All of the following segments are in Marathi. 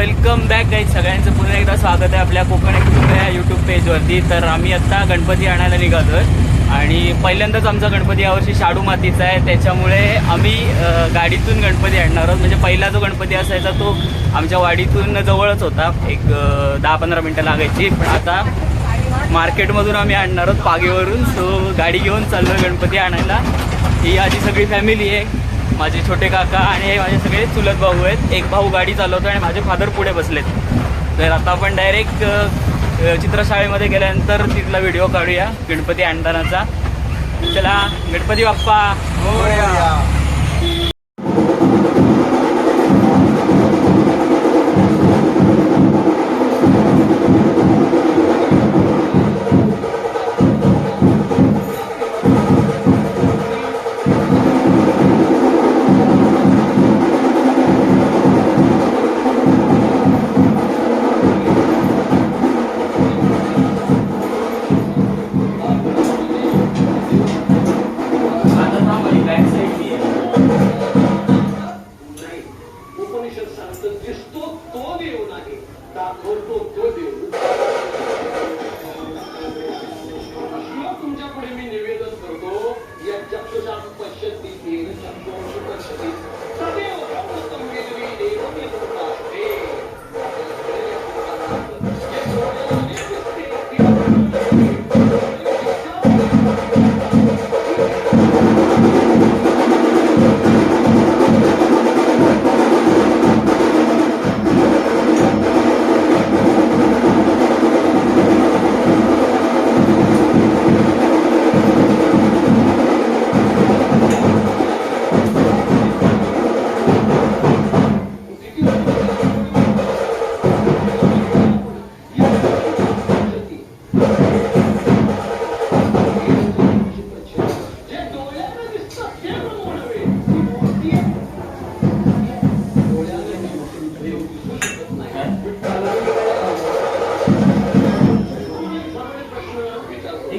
वेलकम बॅक गाईज सगळ्यांचं पुन्हा एकदा स्वागत आहे आपल्या कोकण एक्सप्रेस या यूट्यूब पेजवरती तर आम्ही आत्ता गणपती आणायला निघालो आणि पहिल्यांदाच आमचा गणपती यावर्षी शाडू मातीचा आहे. त्याच्यामुळे आम्ही गाडीतून गणपती आणणार आहोत. म्हणजे पहिला जो गणपती असायचा तो आमच्या वाडीतून जवळच होता. एक दहा पंधरा मिनटं लागायची. पण आता मार्केटमधून आम्ही आणणार आहोत पागेवरून. सो गाडी घेऊन चाललो गणपती आणायला. ही माझी सगळी फॅमिली आहे. माझे छोटे काका आणि हे माझे सगळे चुलत भाऊ आहेत. एक भाऊ गाडी चालवतो आणि माझे फादर पुढे बसलेत. तर आता आपण डायरेक्ट चित्रशाळेमध्ये गेल्यानंतर तिथला व्हिडिओ काढूया गणपती आणतानाचा. चला गणपती बाप्पा. हो,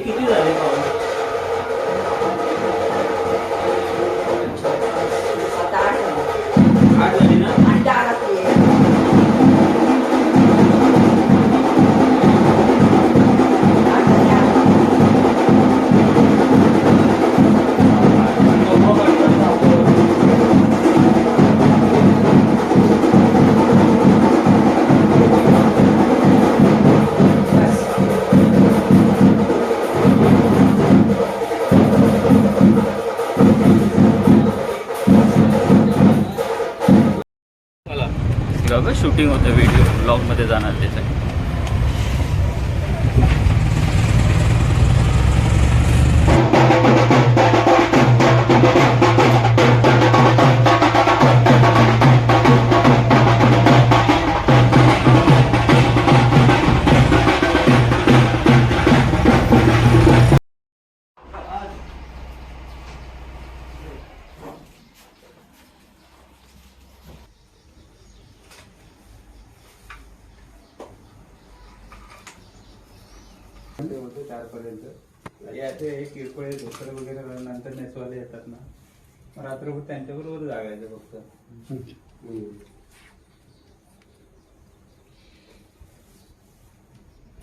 किती झाले? शूटिंग होतं व्हिडिओ ब्लॉगमध्ये जाणार ते ते होते चारपर्यंत. आणि आता हे किरकोळ धोतर वगैरे नंतर नेसवाले येतात ना. रात्रभर त्यांच्याबरोबर जागायचं फक्त.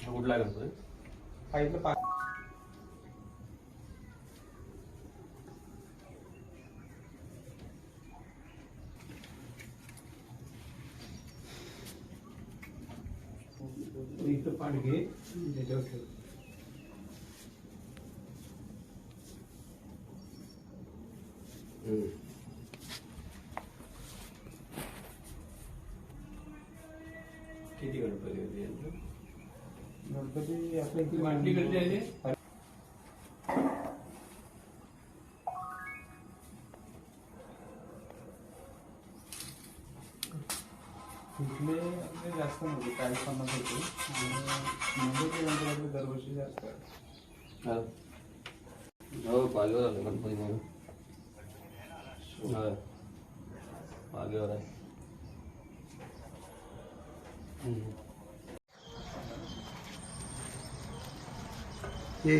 कुठला गणपती? पाहिलं पा इथं पाठ घे त्याच्यावर ठेव. गणपती होते गणपती आपल्या इथे कुठली गणपती आहे? तिथले आपले जास्त नव्हते चाळीस पन्नास होते? मुंबईचे गणपती आपले दरवर्षी जास्त. हो. आलं गणपती म्हणून होय पालघर आहे. हे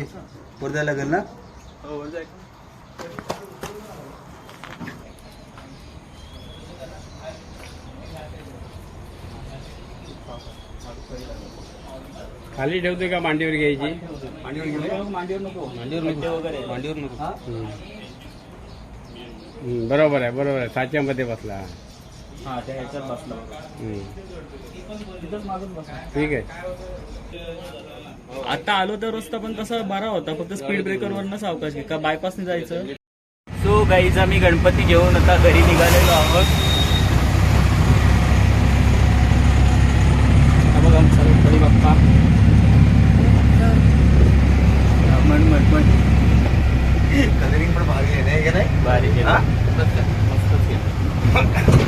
वर्धा लागेल ना? खाली ठेवते का मांडीवर घ्यायची? मांडीवर मांडीवर नको. मांडीवर नको. बरोबर आहे बरोबर आहे. साच्यामध्ये बसला. हा त्या ह्याच्यात बसला. हम्म, तिथंच मागून बसला. ठीक आहे. आता आलो तर रस्ता पण तसा बरा होता फक्त स्पीड ब्रेकर वरनं सावकाश घे. का बायपासने जायचं? सो गाईज आम्ही गणपती घेऊन आता घरी निघालेलो आहोत हा बघा आमचा गणपती बाप्पा हा, म्हण म्हण म्हण कलरिंग पण भारी आहे नाही का नाही भारी केलं हा? मस्तच केलं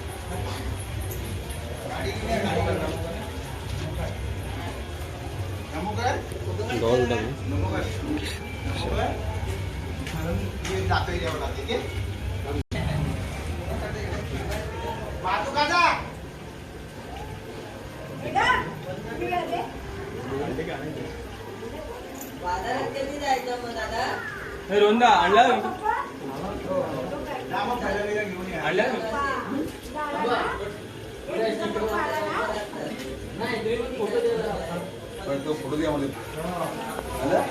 넣어준다고? 마주 가자! 내가? 어떻게 해야 돼? 안 되게 안 해도 와다락 때문에 알죠 뭐 나다? 에 론다 알라요? 나만 달라기랑 이혼이 알라요? 나야? 우리 지금 알아요? 나 이거 이거 보고 들어가 হয়তো ফটো দিয়ে আমাদের হ্যাঁ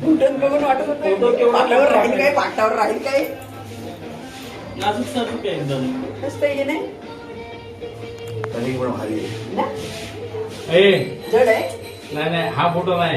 फोटोत बघून वाटत होतं. पाटावर राहील काय पाटावर राहील काय? नाजूक एकदम नाही? पण भारी आहे. ना? ए. जड आहे. नाही नाही हा फोटो नाही.